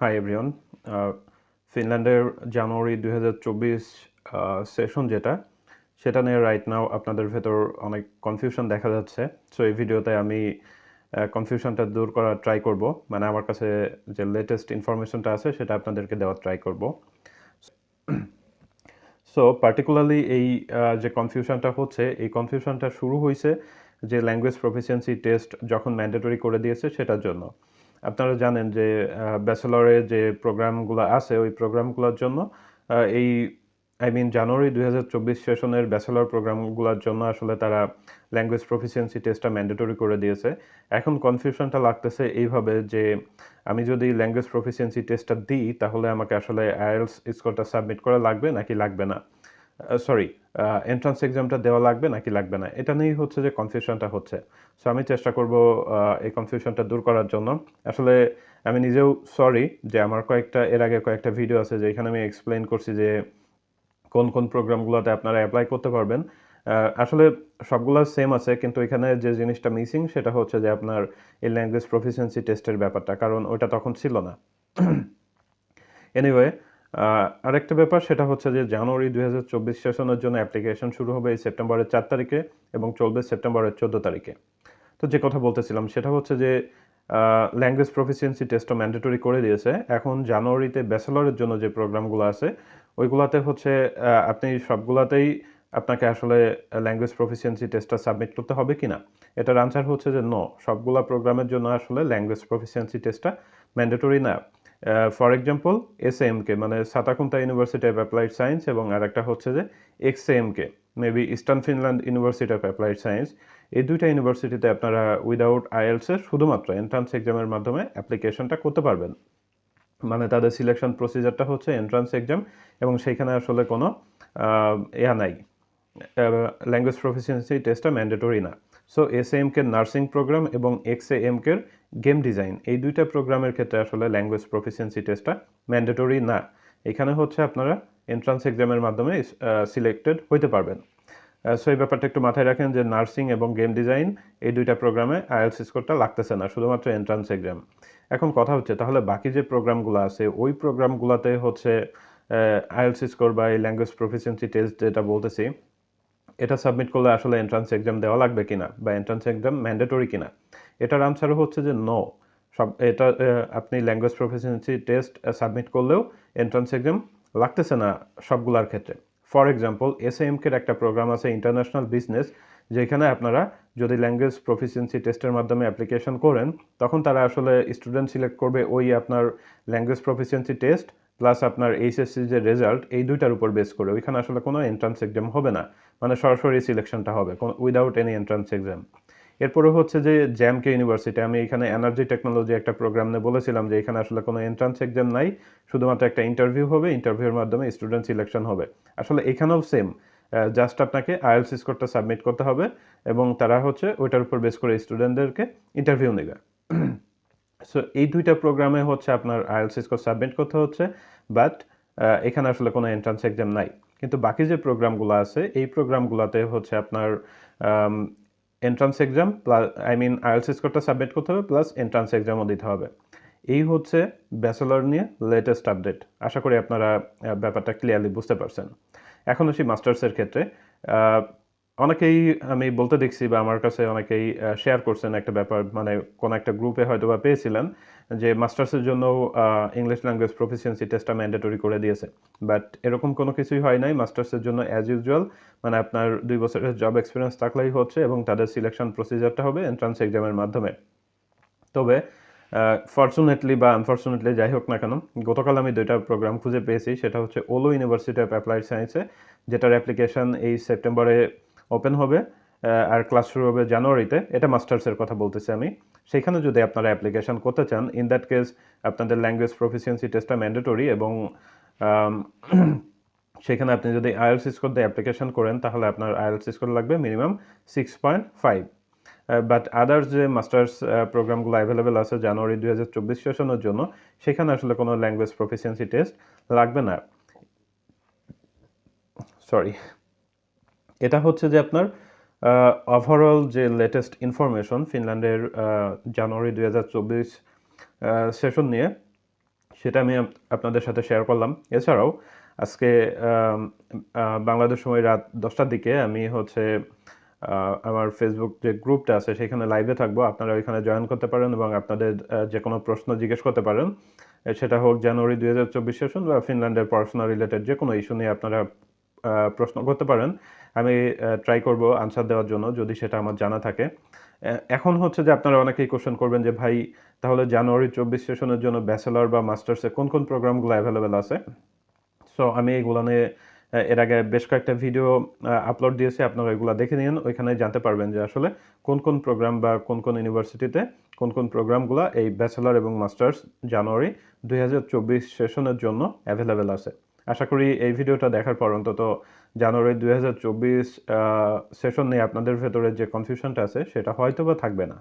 Hi everyone ফিনল্যান্ডের জানুয়ারি চব্বিশ session যেটা, সেটা নিয়ে রাইট নাও আপনাদের ভেতর অনেক কনফিউশন দেখা যাচ্ছে। সো এই ভিডিওতে আমি কনফিউশনটা দূর করার ট্রাই করব। মানে আমার কাছে যে লেটেস্ট ইনফরমেশনটা আছে, সেটা আপনাদেরকে দেওয়ার ট্রাই করব। সো পার্টিকুলারলি এই যে কনফিউশনটা হচ্ছে, এই কনফিউশনটা শুরু হয়েছে যে ল্যাঙ্গুয়েজ প্রফিসিয়েন্সি টেস্ট যখন ম্যান্ডেটরি করে দিয়েছে, সেটার জন্য। আপনারা জানেন যে ব্যাচেলরে যে প্রোগ্রামগুলো আছে, ওই প্রোগ্রামগুলোর জন্য এই, আই মিন জানুয়ারি দুই হাজার চব্বিশ সেশনের ব্যাচেলর প্রোগ্রামগুলোর জন্য আসলে তারা ল্যাঙ্গুয়েজ প্রফিসিয়েন্সি টেস্টটা ম্যান্ডেটরি করে দিয়েছে। এখন কনফিউশনটা লাগতেছে এইভাবে যে, আমি যদি ল্যাঙ্গুয়েজ প্রফিসিয়েন্সি টেস্টটা দিই, তাহলে আমাকে আসলে আইএলস স্কোরটা সাবমিট করা লাগবে নাকি লাগবে না? সরি এন্ট্রান্স এক্সামটা দেওয়া লাগবে নাকি লাগবে না? এটা নিয়েই হচ্ছে যে কনফিউশনটা হচ্ছে। সো আমি চেষ্টা করব এই কনফিউশনটা দূর করার জন্য। আসলে আমি নিজেও সরি যে আমার কয়েকটা, এর আগে কয়েকটা ভিডিও আছে যে এখানে আমি এক্সপ্লেন করছি যে কোন কোন প্রোগ্রামগুলোতে আপনারা অ্যাপ্লাই করতে পারবেন। আসলে সবগুলো সেম আছে, কিন্তু এখানে যে জিনিসটা মিসিং সেটা হচ্ছে যে আপনার এই ল্যাঙ্গুয়েজ প্রফিসিয়েন্সি টেস্টের ব্যাপারটা, কারণ ওটা তখন ছিল না। এনিওয়ে আরেকটা ব্যাপার সেটা হচ্ছে যে জানুয়ারি দুই হাজার চব্বিশ সেশনের জন্য অ্যাপ্লিকেশন শুরু হবে এই সেপ্টেম্বরের চার তারিখে এবং চলবে সেপ্টেম্বরের চোদ্দ তারিখে। তো যে কথা বলতেছিলাম সেটা হচ্ছে যে ল্যাঙ্গুয়েজ প্রফিসিয়েন্সি টেস্টও ম্যান্ডেটরি করে দিয়েছে। এখন জানুয়ারিতে ব্যাচেলরের জন্য যে প্রোগ্রামগুলো আছে, ওইগুলাতে হচ্ছে আপনি সবগুলাতেই আপনাকে আসলে ল্যাঙ্গুয়েজ প্রফিসিয়েন্সি টেস্টটা সাবমিট করতে হবে কি না এটার আনসার হচ্ছে যে ন সবগুলা প্রোগ্রামের জন্য আসলে ল্যাঙ্গুয়েজ প্রফিসিয়েন্সি টেস্টটা ম্যান্ডেটরি না। ফর এক্সাম্পল এস এমকে মানে Satakunta university of applied science এবং আরেকটা হচ্ছে যে X MK maybe eastern Finland university of applied science এই দুইটা ইউনিভার্সিটিতে আপনারা উইদাউট আইএলসের শুধুমাত্র এন্ট্রান্স এক্সামের মাধ্যমে অ্যাপ্লিকেশনটা করতে পারবেন। মানে তাদের সিলেকশন প্রসিজারটা হচ্ছে এন্ট্রান্স এক্সাম এবং সেইখানে আসলে কোনো ইয়া নাই। ল্যাঙ্গুয়েজ প্রফিসিয়েন্সি টেস্টটা ম্যান্ডেটরি না। So S M K nursing program এবং এক্স এ এম কের গেম ডিজাইন, এই দুইটা প্রোগ্রামের ক্ষেত্রে আসলে ল্যাঙ্গুয়েজ প্রফিসিয়েন্সি টেস্টটা ম্যান্ডেটরি না। এখানে হচ্ছে আপনারা এন্ট্রান্স এক্সামের মাধ্যমে সিলেক্টেড হইতে পারবেন। সো এই ব্যাপারটা একটু মাথায় রাখেন যে নার্সিং এবং গেম ডিজাইন এই দুইটা প্রোগ্রামে আইএলস স্কোরটা লাগতেছে না, শুধুমাত্র এন্ট্রান্স এক্সাম এখন কথা হচ্ছে, তাহলে বাকি যে প্রোগ্রামগুলো আছে, ওই প্রোগ্রামগুলোতে হচ্ছে আইএলস স্কোর বা এই ল্যাঙ্গুয়েজ প্রফিসিয়েন্সি টেস্ট যেটা বলতেছি, এটা সাবমিট করলে আসলে এন্ট্রান্স এক্সাম দেওয়া লাগবে কিনা বা এন্ট্রান্স এক্সাম ম্যান্ডেটরি কিনা? এটার আনসারও হচ্ছে যে নো সব, এটা আপনি ল্যাঙ্গুয়েজ প্রফিসিয়েন্সি টেস্ট সাবমিট করলেও এন্ট্রান্স এক্সাম লাগতেছে না সবগুলার ক্ষেত্রে। ফর এক্সাম্পল এস এর একটা প্রোগ্রাম আছে ইন্টারন্যাশনাল বিজনেস যেখানে আপনারা যদি ল্যাঙ্গুয়েজ প্রফিসিয়েন্সি টেস্টের মাধ্যমে অ্যাপ্লিকেশন করেন, তখন তারা আসলে স্টুডেন্ট সিলেক্ট করবে ওই আপনার ল্যাঙ্গুয়েজ প্রফিসিয়েন্সি টেস্ট প্লাস আপনার এইচএসসি যে রেজাল্ট এই দুইটার উপর বেস করে। ওইখানে আসলে কোনো এন্ট্রান্স এক্সাম হবে না। মানে সরাসরি সিলেকশনটা হবে উইদাউট এনি এন্ট্রান্স এক্সাম এরপরে হচ্ছে যে জ্যামকে ইউনিভার্সিটি আমি এখানে এনার্জি টেকনোলজি একটা প্রোগ্রাম নিয়ে বলেছিলাম যে এখানে আসলে কোনো এন্ট্রান্স এক্সাম নাই, শুধুমাত্র একটা ইন্টারভিউ হবে ইন্টারভিউর মাধ্যমে স্টুডেন্ট সিলেকশন হবে। আসলে এখানেও সেম জাস্ট আপনাকে আইএলস স্কোরটা সাবমিট করতে হবে এবং তারা হচ্ছে ওইটার উপর বেস করে স্টুডেন্টদেরকে ইন্টারভিউ নেবে। সো এই দুইটা প্রোগ্রামে হচ্ছে আপনার আইএলস স্কোর সাবমিট করতে হচ্ছে বাট এখানে আসলে কোনো এন্ট্রান্স এক্সাম নাই। কিন্তু বাকি যে প্রোগ্রামগুলো আছে, এই প্রোগ্রামগুলোতে হচ্ছে আপনার entrance exam plus I mean IELTS স্কোরটা submit করতে হবে প্লাস এন্ট্রান্স এক্সামও দিতে হবে। এই হচ্ছে ব্যাচেলর নিয়ে লেটেস্ট আপডেট আশা করি আপনারা ব্যাপারটা ক্লিয়ারলি বুঝতে পারছেন। এখন আসি মাস্টার্সের ক্ষেত্রে। অনেকেই আমি বলতে দেখছি বা আমার কাছে অনেকেই শেয়ার করছেন একটা ব্যাপার মানে কোনো একটা গ্রুপে হয়তো বা পেয়েছিলেন, যে মাস্টার্সের জন্য ইংলিশ ল্যাঙ্গুয়েজ প্রফিসিয়েন্সি টেস্টটা ম্যান্ডেটরি করে দিয়েছে। বাট এরকম কোনো কিছুই হয় নাই মাস্টার্সের জন্য অ্যাজ ইউজুয়াল মানে আপনার দুই বছরের জব এক্সপিরিয়েন্স থাকলেই হচ্ছে এবং তাদের সিলেকশন প্রসিজারটা হবে এন্ট্রান্স এক্সামের মাধ্যমে। তবে ফর্চুনেটলি বা আনফর্চুনেটলি যাই হোক না কেন, গতকাল আমি দুইটা প্রোগ্রাম খুঁজে পেয়েছি, সেটা হচ্ছে ওলো ইউনিভার্সিটি অফ অ্যাপ্লাইড সায়েন্সে যেটার অ্যাপ্লিকেশন এই সেপ্টেম্বরে ওপেন হবে আর ক্লাস শুরু হবে জানুয়ারিতে। এটা মাস্টার্সের কথা বলতেছি আমি। সেখানে যদি আপনারা অ্যাপ্লিকেশন করতে চান ইন দ্যাট কেস আপনাদের ল্যাঙ্গুয়েজ প্রফিসিয়েন্সি টেস্টটা ম্যান্ডেটরি এবং সেখানে আপনি যদি আইএলস স্কোর দিয়ে অ্যাপ্লিকেশন করেন, তাহলে আপনার আইএলস স্কোর লাগবে minimum six point five but others যে মাস্টার্স প্রোগ্রামগুলো অ্যাভেলেবেল আছে জানুয়ারি দুই হাজার চব্বিশ সেশনের জন্য, সেখানে আসলে কোনো ল্যাঙ্গুয়েজ প্রফিসিয়েন্সি টেস্ট লাগবে না। সরি এটা হচ্ছে যে আপনার ওভারঅল যে লেটেস্ট ইনফরমেশন ফিনল্যান্ডের জানুয়ারি দুই হাজার চব্বিশ সেশন নিয়ে, সেটা আমি আপ- আপনাদের সাথে শেয়ার করলাম। এছাড়াও, আজকে বাংলাদেশ সময় রাত দশটার দিকে আমি হচ্ছে আমার ফেসবুক যে গ্রুপটা আছে, সেখানে লাইভে থাকব। আপনারা ওইখানে জয়েন করতে পারেন এবং আপনাদের যে কোনো প্রশ্ন জিজ্ঞেস করতে পারেন। সেটা হোক জানুয়ারি দুই হাজার চব্বিশ সেশন বা ফিনল্যান্ডের পড়াশোনা রিলেটেড যে কোনো ইস্যু নিয়ে আপনারা প্রশ্ন করতে পারেন। আমি ট্রাই করব আনসার দেওয়ার জন্য যদি সেটা আমার জানা থাকে। এখন হচ্ছে যে আপনারা অনেকেই কোশ্চেন করবেন যে, ভাই, তাহলে জানুয়ারি চব্বিশ সেশনের জন্য ব্যাচেলর বা মাস্টার্সে কোন কোন প্রোগ্রামগুলো অ্যাভেলেবেল আছে? সো আমি এগুলো নিয়ে এর আগে বেশ কয়েকটা ভিডিও আপলোড দিয়েছি। আপনারা এগুলো দেখে নিন। ওইখানে জানতে পারবেন যে আসলে কোন কোন প্রোগ্রাম বা কোন কোন ইউনিভার্সিটিতে কোন কোন প্রোগ্রামগুলো এই ব্যাচেলর এবং মাস্টার্স জানুয়ারি দুই হাজার চব্বিশ সেশনের জন্য অ্যাভেলেবেল আছে। আশা করি এই ভিডিওটা দেখার পর অন্তত জানুয়ারি দুই হাজার চব্বিশ সেশন নিয়ে আপনাদের ভেতরে যে কনফিউশনটা আছে, সেটা হয়তো বা থাকবে না।